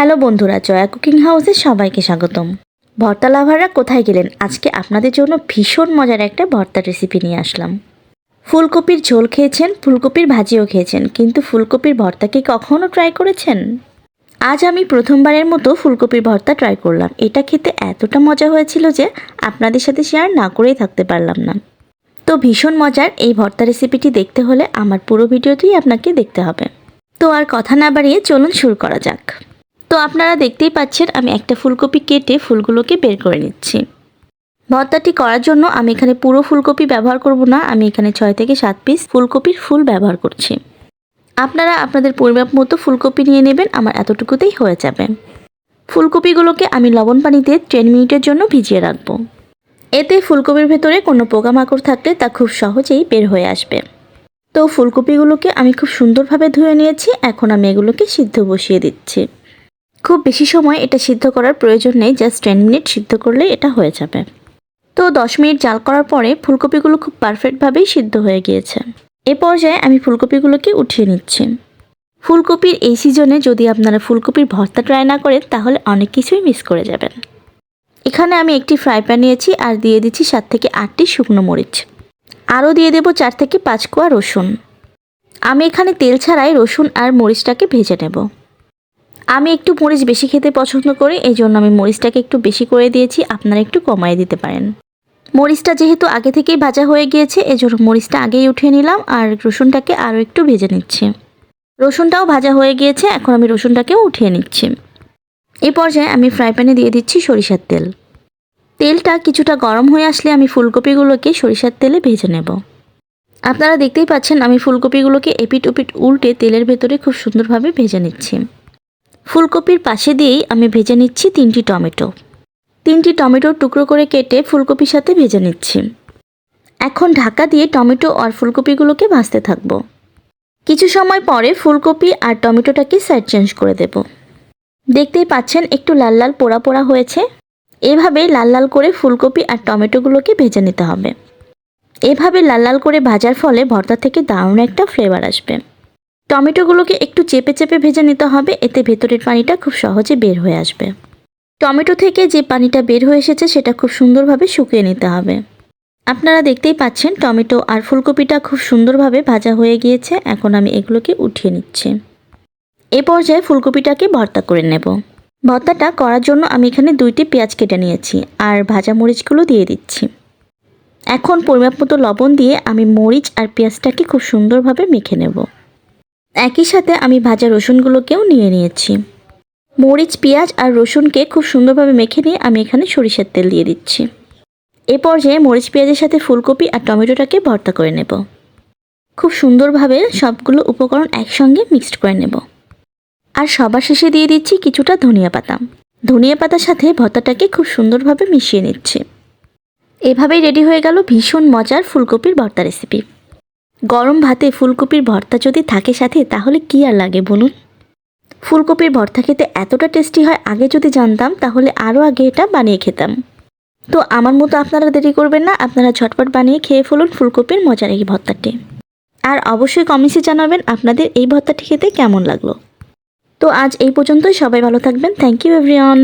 Hello বন্ধুরা, Jaya cooking হাউসে সবাইকে স্বাগতম। ভর্তা লাভাররা কোথায় গেলেন? আজকে আপনাদের জন্য ভীষণ মজার একটা ভর্তা রেসিপি নিয়ে আসলাম। ফুলকপির ঝোল খেয়েছেন, ফুলকপির ভাজিও খেয়েছেন, কিন্তু ফুলকপির ভর্তা কি কখনও ট্রাই করেছেন? আজ আমি প্রথমবারের মতো ফুলকপির ভর্তা ট্রাই করলাম। এটা খেতে এতটা মজা হয়েছিল যে আপনাদের সাথে শেয়ার না করেই থাকতে পারলাম না। তো ভীষণ মজার এই ভর্তা রেসিপিটি দেখতে হলে আমার পুরো ভিডিওটি আপনাকে দেখতে হবে। তো আর কথা না বাড়িয়ে চলুন শুরু করা যাক। তো আপনারা দেখতেই পাচ্ছেন, আমি একটা ফুলকপি কেটে ফুলগুলোকে বের করে নিচ্ছি। ভর্তাটি করার জন্য আমি এখানে পুরো ফুলকপি ব্যবহার করব না, আমি এখানে ছয় থেকে সাত পিস ফুলকপির ফুল ব্যবহার করছি। আপনারা আপনাদের পরিমাপ মতো ফুলকপি নিয়ে নেবেন, আমার এতটুকুতেই হয়ে যাবে। ফুলকপিগুলোকে আমি লবণ পানিতে টেন মিনিটের জন্য ভিজিয়ে রাখব। এতে ফুলকপির ভেতরে কোনো পোকামাকড় থাকলে তা খুব সহজেই বের হয়ে আসবে। তো ফুলকপিগুলোকে আমি খুব সুন্দরভাবে ধুয়ে নিয়েছি, এখন আমি এগুলোকে সিদ্ধ বসিয়ে দিচ্ছি। খুব বেশি সময় এটা সিদ্ধ করার প্রয়োজন নেই, জাস্ট টেন মিনিট সিদ্ধ করলে এটা হয়ে যাবে। তো দশ মিনিট জাল করার পরে ফুলকপিগুলো খুব পারফেক্টভাবেই সিদ্ধ হয়ে গিয়েছে। এ পর্যায়ে আমি ফুলকপিগুলোকে উঠিয়ে নিচ্ছি। ফুলকপির এই সিজনে যদি আপনারা ফুলকপির ভর্তা ট্রাই না করেন, তাহলে অনেক কিছুই মিস করে যাবেন। এখানে আমি একটি ফ্রাই প্যান নিয়েছি আর দিয়ে দিচ্ছি সাত থেকে আটটি শুকনো মরিচ। আরও দিয়ে দেবো চার থেকে পাঁচ কোয়া রসুন। আমি এখানে তেল ছাড়াই রসুন আর মরিচটাকে ভেজে নেব। আমি একটু মরিচ বেশি খেতে পছন্দ করি, এই জন্য আমি মরিচটাকে একটু বেশি করে দিয়েছি, আপনারা একটু কমায় দিতে পারেন। মরিচটা যেহেতু আগে থেকেই ভাজা হয়ে গিয়েছে এজন্য মরিচটা আগেই উঠিয়ে নিলাম আর রসুনটাকে আরও একটু ভেজে নিচ্ছি। রসুনটাও ভাজা হয়ে গিয়েছে, এখন আমি রসুনটাকেও উঠিয়ে নিচ্ছি। এই পর্যায়ে আমি ফ্রাই প্যানে দিয়ে দিচ্ছি সরিষার তেল। তেলটা কিছুটা গরম হয়ে আসলে আমি ফুলকপিগুলোকে সরিষার তেলে ভেজে নেব। আপনারা দেখতেই পাচ্ছেন, আমি ফুলকপিগুলোকে এপিট ওপিট উল্টে তেলের ভেতরে খুব সুন্দরভাবে ভেজে নিচ্ছি। ফুলকপির পাশে দিয়েই আমি ভেজে নিচ্ছি তিনটি টমেটো। তিনটি টমেটোর টুকরো করে কেটে ফুলকপির সাথে ভেজে নিচ্ছি। এখন ঢাকা দিয়ে টমেটো আর ফুলকপিগুলোকে ভাজতে থাকব। কিছু সময় পরে ফুলকপি আর টমেটোটাকে সাইড চেঞ্জ করে দেব। দেখতেই পাচ্ছেন একটু লাল লাল পোড়া পোড়া হয়েছে। এভাবে লাল লাল করে ফুলকপি আর টমেটোগুলোকে ভেজে নিতে হবে। এভাবে লাল লাল করে ভাজার ফলে ভর্তা থেকে দারুণ একটা ফ্লেভার আসবে। টমেটোগুলোকে একটু চেপে চেপে ভেজে নিতে হবে, এতে ভেতরের পানিটা খুব সহজে বের হয়ে আসবে। টমেটো থেকে যে পানিটা বের হয়ে এসেছে, সেটা খুব সুন্দরভাবে শুকিয়ে নিতে হবে। আপনারা দেখতেই পাচ্ছেন, টমেটো আর ফুলকপিটা খুব সুন্দরভাবে ভাজা হয়ে গিয়েছে। এখন আমি এগুলোকে উঠিয়ে নিচ্ছি। এ পর্যায়ে ফুলকপিটাকে ভর্তা করে নেব। ভর্তাটা করার জন্য আমি এখানে দুইটি পেঁয়াজ কেটে নিয়েছি আর ভাজা মরিচগুলো দিয়ে দিচ্ছি। এখন পরিমাপ মতো লবণ দিয়ে আমি মরিচ আর পেঁয়াজটাকে খুব সুন্দরভাবে মেখে নেব। একই সাথে আমি ভাজা রসুনগুলোকেও নিয়ে নিয়েছি। মরিচ, পেঁয়াজ আর রসুনকে খুব সুন্দরভাবে মেখে নিয়ে আমি এখানে সরিষার তেল দিয়ে দিচ্ছি। এ পর্যায়ে মরিচ, পেঁয়াজের সাথে ফুলকপি আর টমেটোটাকে ভর্তা করে নেব। খুব সুন্দরভাবে সবগুলো উপকরণ একসঙ্গে মিক্সড করে নেব। আর সবার শেষে দিয়ে দিচ্ছি কিছুটা ধনিয়া পাতা। ধনিয়া পাতার সাথে ভর্তাটাকে খুব সুন্দরভাবে মিশিয়ে নিচ্ছি। এভাবেই রেডি হয়ে গেল ভীষণ মজার ফুলকপির ভর্তা রেসিপি। গরম ভাতে ফুলকপির ভর্তা যদি থাকে সাথে, তাহলে কি আর লাগে বলুন? ফুলকপির ভর্তা খেতে এতটা টেস্টি হয়, আগে যদি জানতাম, তাহলে আরও আগে এটা বানিয়ে খেতাম। তো আমার মতো আপনারা দেরি করবেন না, আপনারা ঝটপট বানিয়ে খেয়ে ফেলুন ফুলকপির মজার এই ভর্তাটি। আর অবশ্যই কমেন্টসে জানাবেন আপনাদের এই ভর্তাটি খেতে কেমন লাগল। তো আজ এই পর্যন্তই, সবাই ভালো থাকবেন থ্যাংক ইউ এভরিওয়ান